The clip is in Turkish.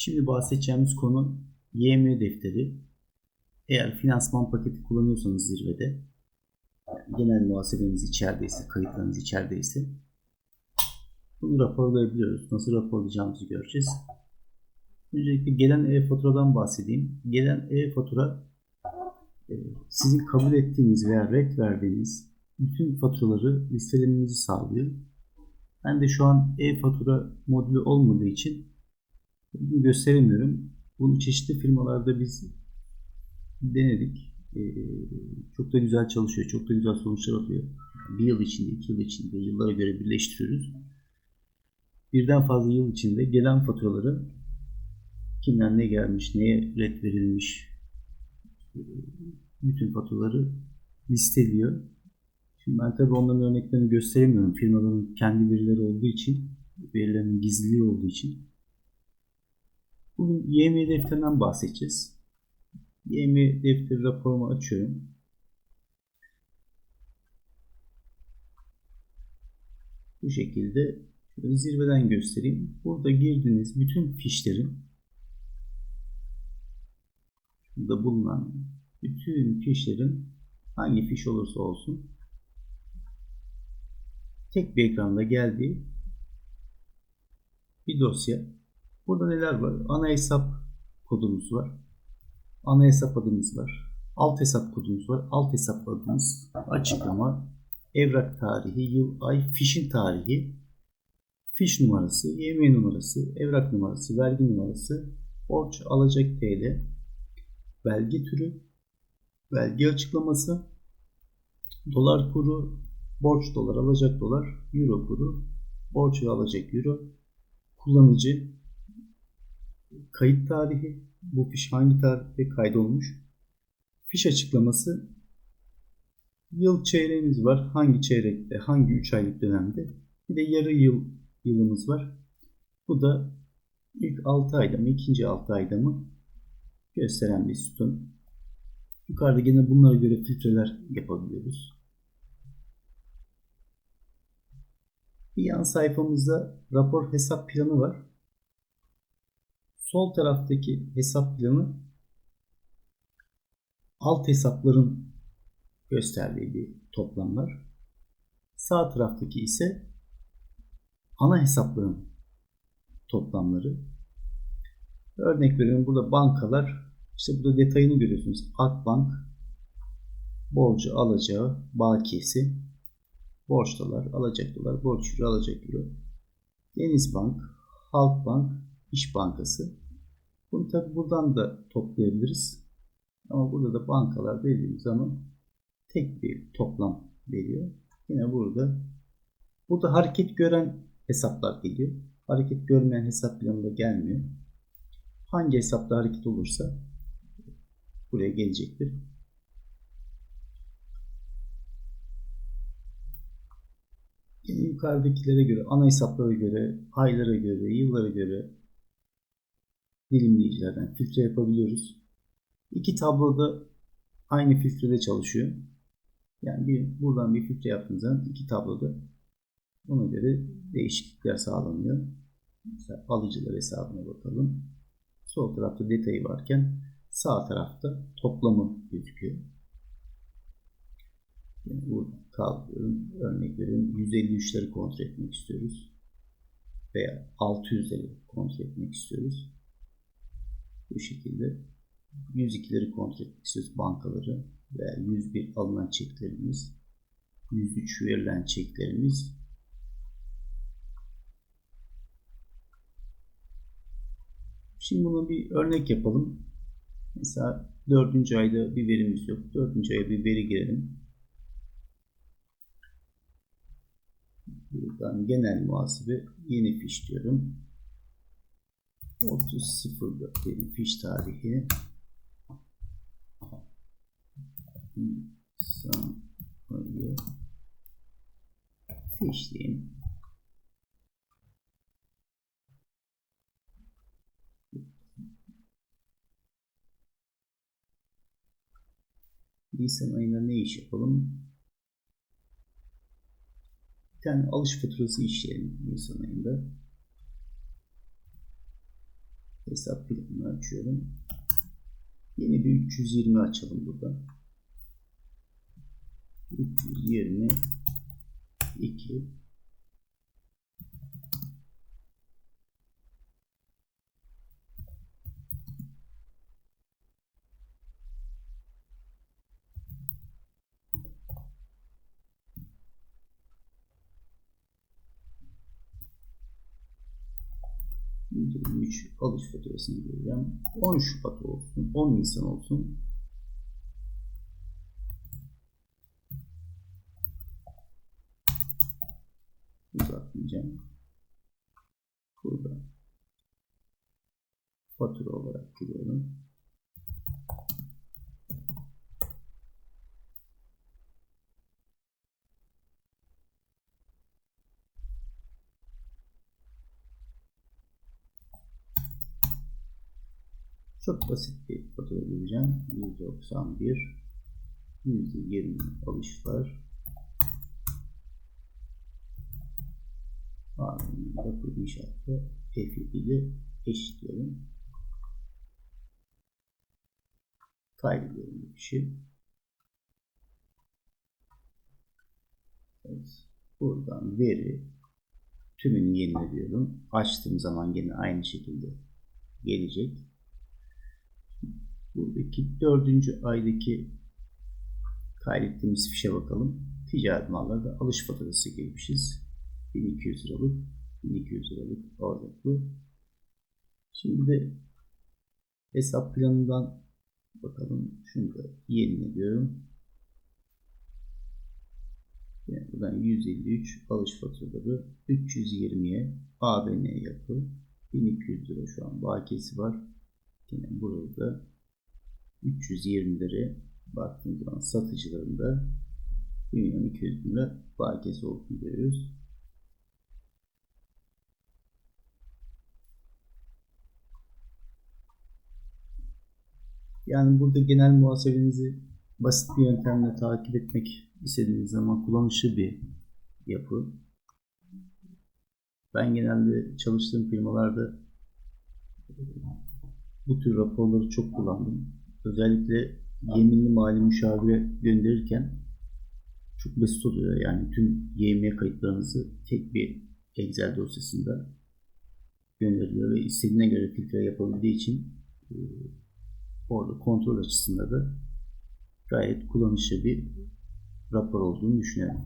Şimdi bahsedeceğimiz konu YM defteri. Eğer finansman paketi kullanıyorsanız zirvede, genel muhasebeniz içerideyse, kayıtlarınız içerideyse bunu raporlayabiliyoruz. Nasıl raporlayacağımızı göreceğiz. Öncelikle gelen e-faturadan bahsedeyim. Gelen e-fatura e, sizin kabul ettiğiniz veya red verdiğiniz bütün faturaları listelemenizi sağlıyor. Ben de şu an e-fatura modülü olmadığı için bunu gösteremiyorum. Bunu çeşitli firmalarda biz denedik. Ee, çok da güzel çalışıyor. Çok da güzel sonuçlar alıyor. Bir yıl içinde, iki yıl içinde yıllara göre birleştiriyoruz. Birden fazla yıl içinde gelen faturaları kimden ne gelmiş, neye red verilmiş bütün faturaları listeliyor. Şimdi ben tabii onların örneklerini gösteremiyorum. Firmaların kendi verileri olduğu için, verilerinin gizliliği olduğu için. Bugün YM defterinden bahsedeceğiz. YM defteri raporumu açıyorum. Bu şekilde zirveden göstereyim. Burada girdiğiniz bütün fişlerin burada bulunan bütün fişlerin hangi fiş olursa olsun tek bir ekranda geldiği bir dosya. Burada neler var? Ana hesap kodumuz var. Ana hesap adımız var. Alt hesap kodumuz var. Alt hesap adımız, açıklama, evrak tarihi, yıl, ay, fişin tarihi, fiş numarası, YM numarası, evrak numarası, vergi numarası, borç alacak TL, belge türü, belge açıklaması, dolar kuru, borç dolar, alacak dolar, euro kuru, borç ve alacak euro, kullanıcı, kayıt tarihi, bu fiş hangi tarihte kaydolmuş, fiş açıklaması, yıl çeyreğimiz var, hangi çeyrekte, hangi 3 aylık dönemde, bir de yarı yıl yılımız var. Bu da ilk 6 ayda mı, ikinci 6 ayda mı gösteren bir sütun. Yukarıda yine bunlara göre filtreler yapabiliyoruz. Bir yan sayfamızda rapor hesap planı var. Sol taraftaki hesap planı alt hesapların gösterdiği bir toplamlar. Sağ taraftaki ise ana hesapların toplamları. Örnek veriyorum burada bankalar işte burada detayını görüyorsunuz. Akbank borcu alacağı bakiyesi borçtalar, alacak dolar, borç euro, alacak euro. Denizbank, Halkbank, İş Bankası. Bunu tabi buradan da toplayabiliriz. Ama burada da bankalar dediğimiz zaman tek bir toplam veriyor. Yine burada burada hareket gören hesaplar geliyor. Hareket görmeyen hesap planında gelmiyor. Hangi hesapta hareket olursa buraya gelecektir. Yine yukarıdakilere göre, ana hesaplara göre, aylara göre, yıllara göre dilimleyicilerden filtre yapabiliyoruz. İki tabloda aynı filtrede çalışıyor. Yani bir, buradan bir filtre yaptığınız zaman iki tabloda ona göre değişiklikler sağlanıyor. Mesela alıcılar hesabına bakalım. Sol tarafta detayı varken sağ tarafta toplamı gözüküyor. Yani burada kaldırıyorum. Örnek veriyorum 153'leri kontrol etmek istiyoruz. Veya 600'leri kontrol etmek istiyoruz. Bu şekilde 102'leri kontrol etmek istiyoruz bankaları veya 101 alınan çeklerimiz 103 verilen çeklerimiz Şimdi bunu bir örnek yapalım. Mesela 4. ayda bir verimiz yok. 4. aya bir veri girelim. Buradan genel muhasebe yeni fiş diyorum. 30.04 benim fiş tarihi. Nisan ayı fiş diyeyim. Nisan ayında ne iş yapalım? Bir tane alış faturası işleyelim Nisan ayında. Hesap planını açıyorum. Yeni bir 320 açalım burada. 320 2 3 alış faturasını göreceğim. 10 Şubat olsun, 10 Nisan olsun. Uzatmayacağım. Burada fatura olarak giriyorum. Çok basit bir fatura vereceğim. 191 %20 alışlar. Ardından yapı inşaatta F ile eşitliyorum. Kaydediyorum bu işi. Evet. Buradan veri tümünü yenile Açtığım zaman yine aynı şekilde gelecek. Buradaki dördüncü aydaki kaydettiğimiz fişe bakalım. Ticaret mallarda alış faturası girmişiz. 1200 liralık 1200 liralık ağırlıklı. Şimdi hesap planından bakalım. Şunu da yenile Yani buradan 153 alış faturaları 320'ye ABN yapı 1200 lira şu an bakiyesi var. Yine burada 320'leri baktığımız zaman satıcılarında 1 milyon 200 bin lira bakiyesi olduğunu görüyoruz. Yani burada genel muhasebenizi basit bir yöntemle takip etmek istediğiniz zaman kullanışlı bir yapı. Ben genelde çalıştığım firmalarda bu tür raporları çok kullandım. Özellikle yeminli mali müşavire gönderirken çok basit oluyor. Yani tüm YM kayıtlarınızı tek bir Excel dosyasında gönderiliyor ve istediğine göre filtre yapabildiği için e, orada kontrol açısından da gayet kullanışlı bir rapor olduğunu düşünüyorum.